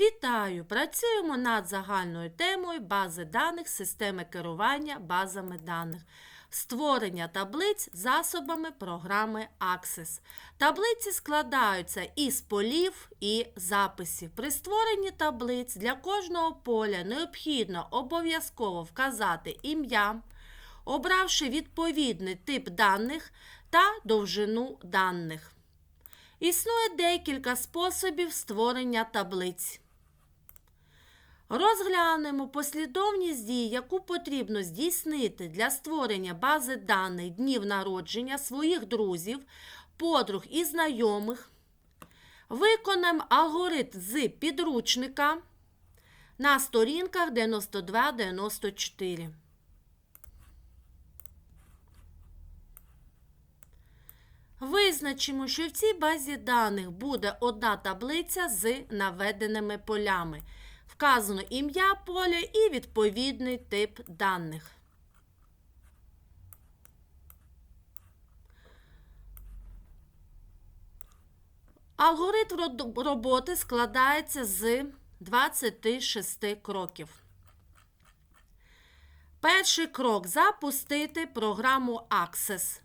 Вітаю! Працюємо над загальною темою бази даних системи керування базами даних. Створення таблиць засобами програми Access. Таблиці складаються із полів і записів. При створенні таблиць для кожного поля необхідно обов'язково вказати ім'я, обравши відповідний тип даних та довжину даних. Існує декілька способів створення таблиць. Розглянемо послідовність дій, яку потрібно здійснити для створення бази даних днів народження своїх друзів, подруг і знайомих. Виконаємо алгоритм з підручника на сторінках 92-94. Визначимо, що в цій базі даних буде одна таблиця з наведеними полями. Вказано ім'я поля і відповідний тип даних. Алгоритм роботи складається з 26 кроків. Перший крок запустити програму Access.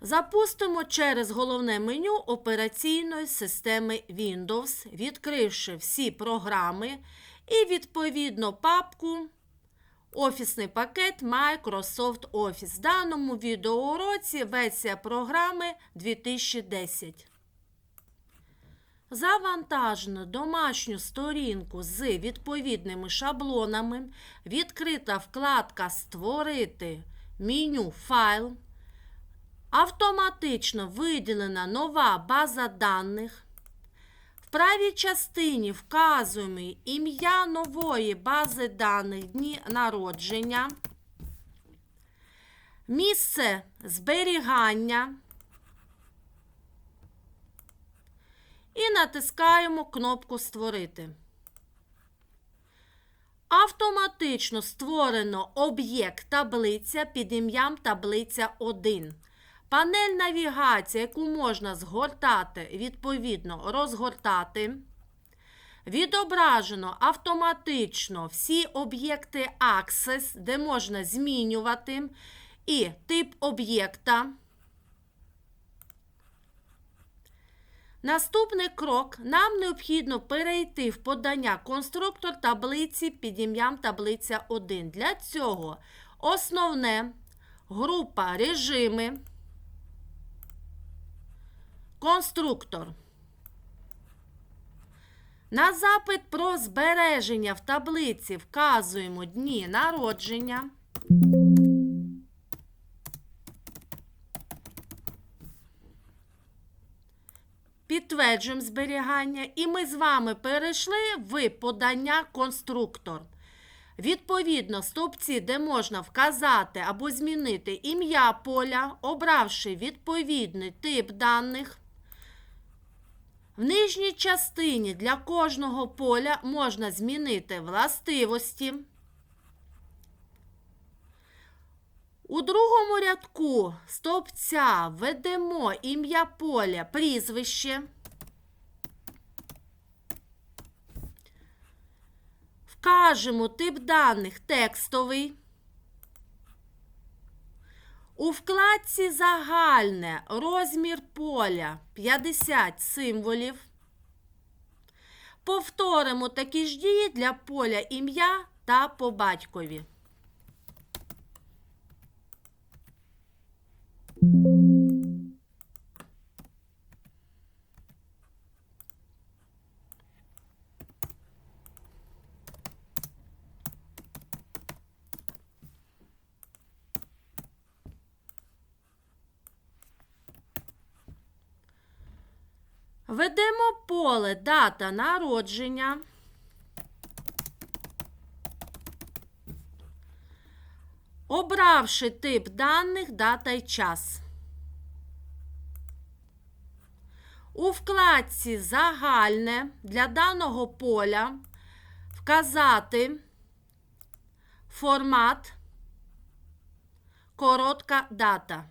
Запустимо через головне меню операційної системи Windows, відкривши всі програми і відповідно папку Офісний пакет Microsoft Office. В даному відеоуроці версія програми 2010. Завантажено домашню сторінку з відповідними шаблонами. Відкрита вкладка Створити меню файл. Автоматично виділена нова база даних. В правій частині вказуємо ім'я нової бази даних дні народження, місце зберігання і натискаємо кнопку Створити. Автоматично створено об'єкт таблиця під ім'ям таблиця 1. Панель навігації, яку можна згортати, відповідно розгортати. Відображено автоматично всі об'єкти Access, де можна змінювати, і тип об'єкта. Наступний крок. Нам необхідно перейти в подання конструктор таблиці під ім'ям таблиця 1. Для цього основне група режими. Конструктор. На запит про збереження в таблиці вказуємо дні народження. Підтверджуємо зберігання, і ми з вами перейшли в подання конструктор. Відповідно, стовпці, де можна вказати або змінити ім'я поля, обравши відповідний тип даних. В нижній частині для кожного поля можна змінити властивості. У другому рядку стовпця введемо ім'я поля, прізвище. Вкажемо тип даних текстовий. У вкладці загальне розмір поля 50 символів. Повторимо такі ж дії для поля ім'я та по батькові. Ведемо поле дата народження. Обравши тип даних, дата й час. У вкладці Загальне для даного поля вказати формат коротка дата.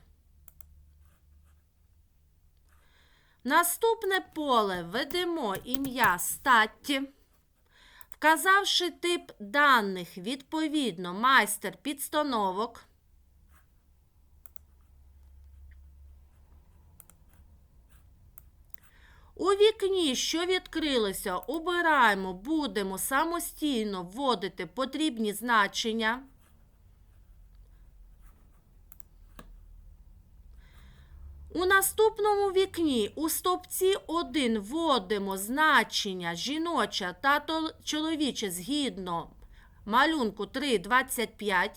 Наступне поле введемо ім'я статті. Вказавши тип даних, відповідно, майстер підстановок. У вікні, що відкрилося, обираємо, будемо самостійно вводити потрібні значення. У наступному вікні у стопці 1 вводимо значення жіноча та чоловіче згідно малюнку 3,25.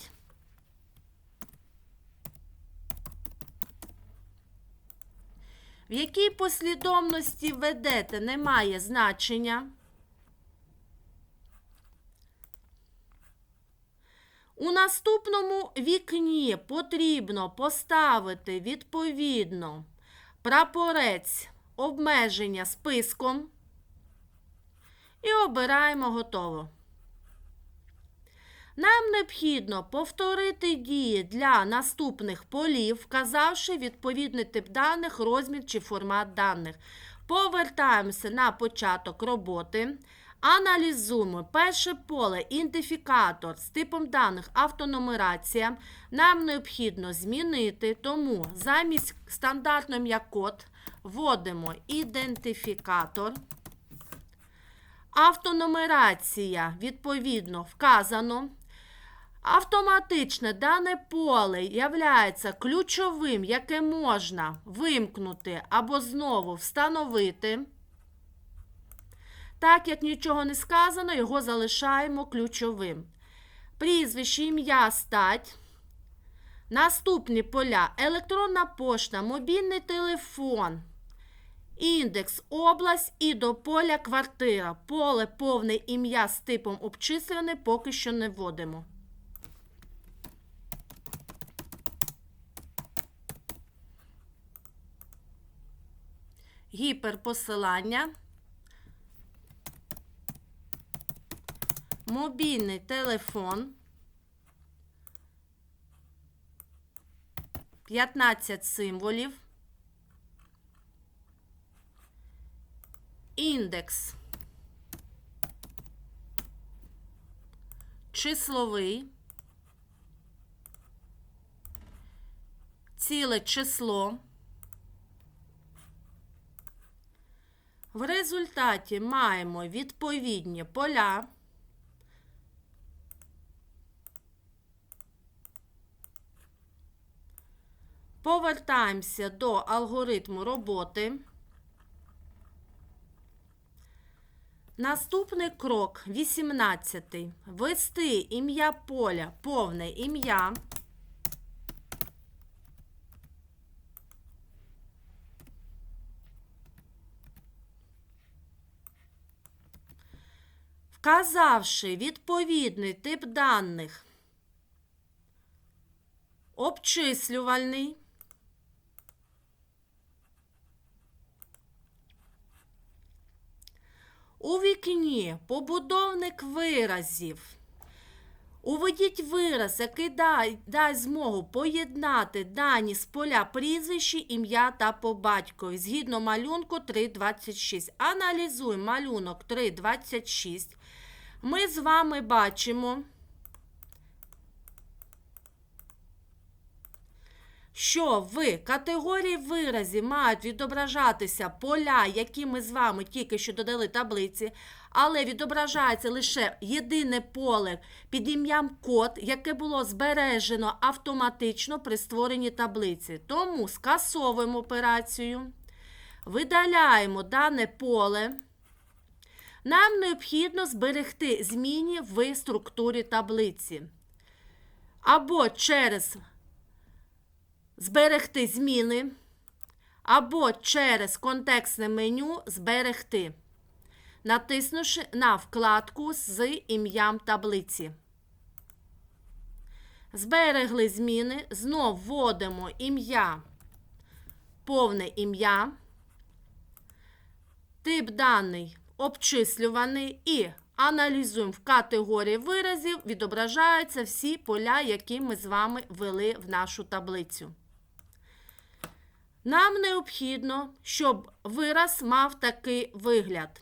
В якій послідовності ведете немає значення. Наступному вікні потрібно поставити відповідно прапорець обмеження списком і обираємо готово. Нам необхідно повторити дії для наступних полів, вказавши відповідний тип даних, розмір чи формат даних. Повертаємося на початок роботи. Аналізуємо перше поле ідентифікатор з типом даних автонумерація. Нам необхідно змінити, тому замість стандартного ім'я код вводимо ідентифікатор. Автонумерація відповідно вказано. Автоматичне дане поле являється ключовим, яке можна вимкнути або знову встановити. Так як нічого не сказано, його залишаємо ключовим. Прізвище, ім'я, стать. Наступні поля: електронна пошта, мобільний телефон, індекс, область і до поля квартира. Поле повне ім'я з типом обчислене поки що не вводимо. Гіперпосилання. Мобільний телефон. 15 символів. Індекс. Числовий. Ціле число. В результаті маємо відповідні поля. Повертаємося до алгоритму роботи. Наступний крок 18. Ввести ім'я поля, повне ім'я. Вказавши відповідний тип даних, обчислювальний, у вікні побудовник виразів. Уведіть вираз, який дай- дасть змогу поєднати дані з поля прізвище, ім'я та по батькові згідно малюнку 3.26. Аналізуй малюнок 3.26. Ми з вами бачимо, що в категорії виразів мають відображатися поля, які ми з вами тільки що додали таблиці, але відображається лише єдине поле під ім'ям код, яке було збережено автоматично при створенні таблиці. Тому скасовуємо операцію, видаляємо дане поле. Нам необхідно зберегти зміни в структурі таблиці. Або через зберегти зміни, або через контекстне меню зберегти, натиснувши на вкладку з ім'ям таблиці. Зберегли зміни, знов вводимо ім'я, повне ім'я, тип даний обчислюваний і аналізуємо в категорії виразів, відображаються всі поля, які ми з вами ввели в нашу таблицю. Нам необхідно, щоб вираз мав такий вигляд.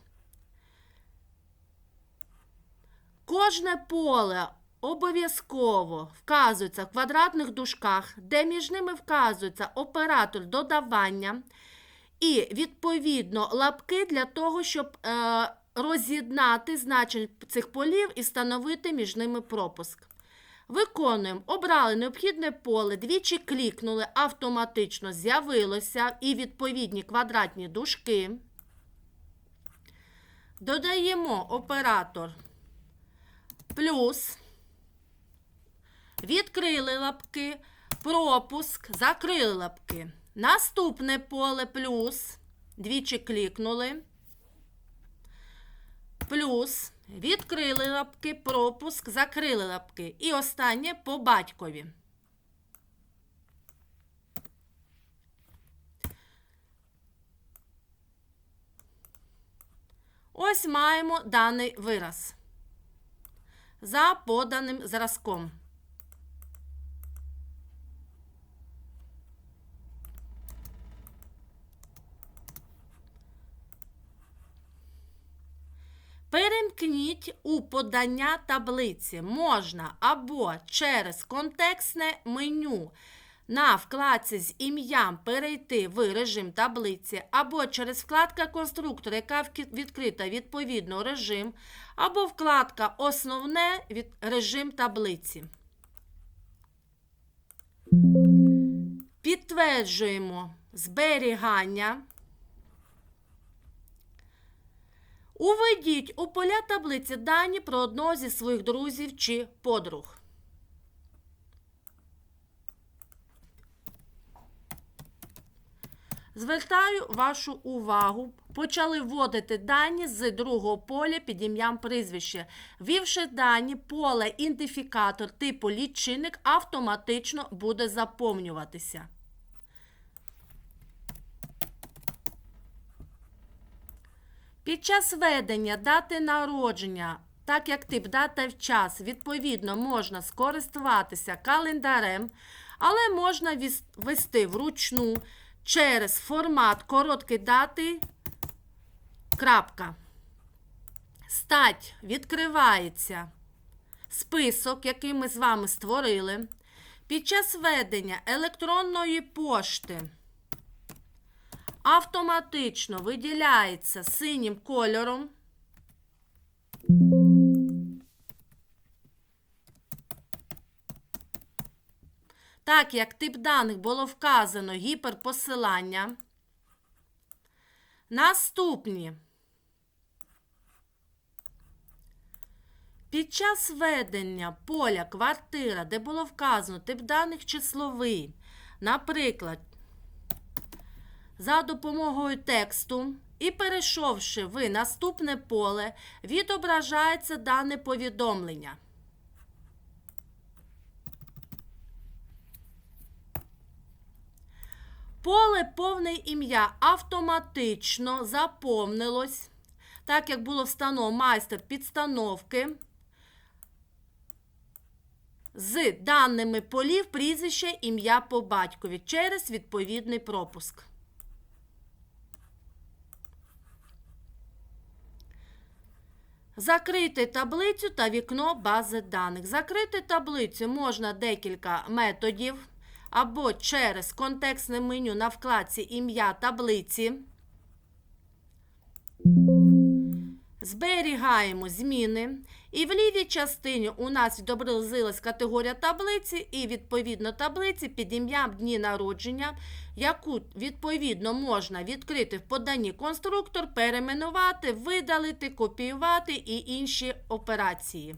Кожне поле обов'язково вказується в квадратних дужках, де між ними вказується оператор додавання і, відповідно, лапки для того, щоб е, роз'єднати значення цих полів і встановити між ними пропуск. Виконуємо. Обрали необхідне поле, двічі клікнули, автоматично з'явилося і відповідні квадратні дужки. Додаємо оператор плюс. Відкрили лапки, пропуск, закрили лапки. Наступне поле плюс. Двічі клікнули. Плюс. Відкрили лапки, пропуск, закрили лапки. І останнє по батькові. Ось маємо даний вираз за поданим зразком. Перемкніть у подання таблиці можна або через контекстне меню на вкладці з ім'ям перейти в режим таблиці, або через вкладка конструктор, яка відкрита відповідно режим, або вкладка Основне від режим таблиці. Підтверджуємо зберігання. Уведіть у поля таблиці дані про одного зі своїх друзів чи подруг. Звертаю вашу увагу. Почали вводити дані з другого поля під ім'ям прізвище. Ввівши дані, поле ідентифікатор типу лічильник автоматично буде заповнюватися. Під час ведення дати народження, так як тип дата в час, відповідно, можна скористуватися календарем, але можна ввести вручну через формат короткий дати. Крапка. Стать відкривається список, який ми з вами створили. Під час ведення електронної пошти автоматично виділяється синім кольором. Так як тип даних було вказано гіперпосилання. Наступні. Під час ведення поля квартира, де було вказано тип даних числовий, наприклад, за допомогою тексту і перейшовши в наступне поле, відображається дане повідомлення. Поле повне ім'я автоматично заповнилось, так як було встановлено майстер підстановки з даними полів прізвище ім'я по батькові через відповідний пропуск. Закрити таблицю та вікно бази даних. Закрити таблицю можна декілька методів або через контекстне меню на вкладці ім'я таблиці. Зберігаємо зміни. І в лівій частині у нас відобразилась категорія таблиці і відповідно таблиці під ім'ям дні народження, яку відповідно можна відкрити в поданні конструктор, перейменувати, видалити, копіювати і інші операції.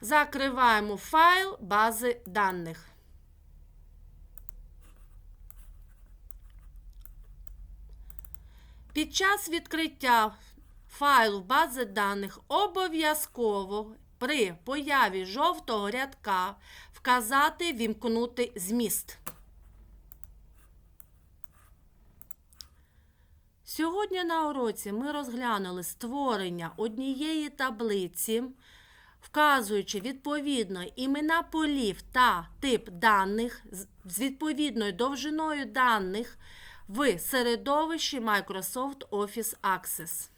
Закриваємо файл бази даних. Під час відкриття файлу бази даних обов'язково при появі жовтого рядка вказати вімкнути зміст. Сьогодні на уроці ми розглянули створення однієї таблиці вказуючи відповідно імена полів та тип даних з відповідною довжиною даних в середовищі Microsoft Office Access.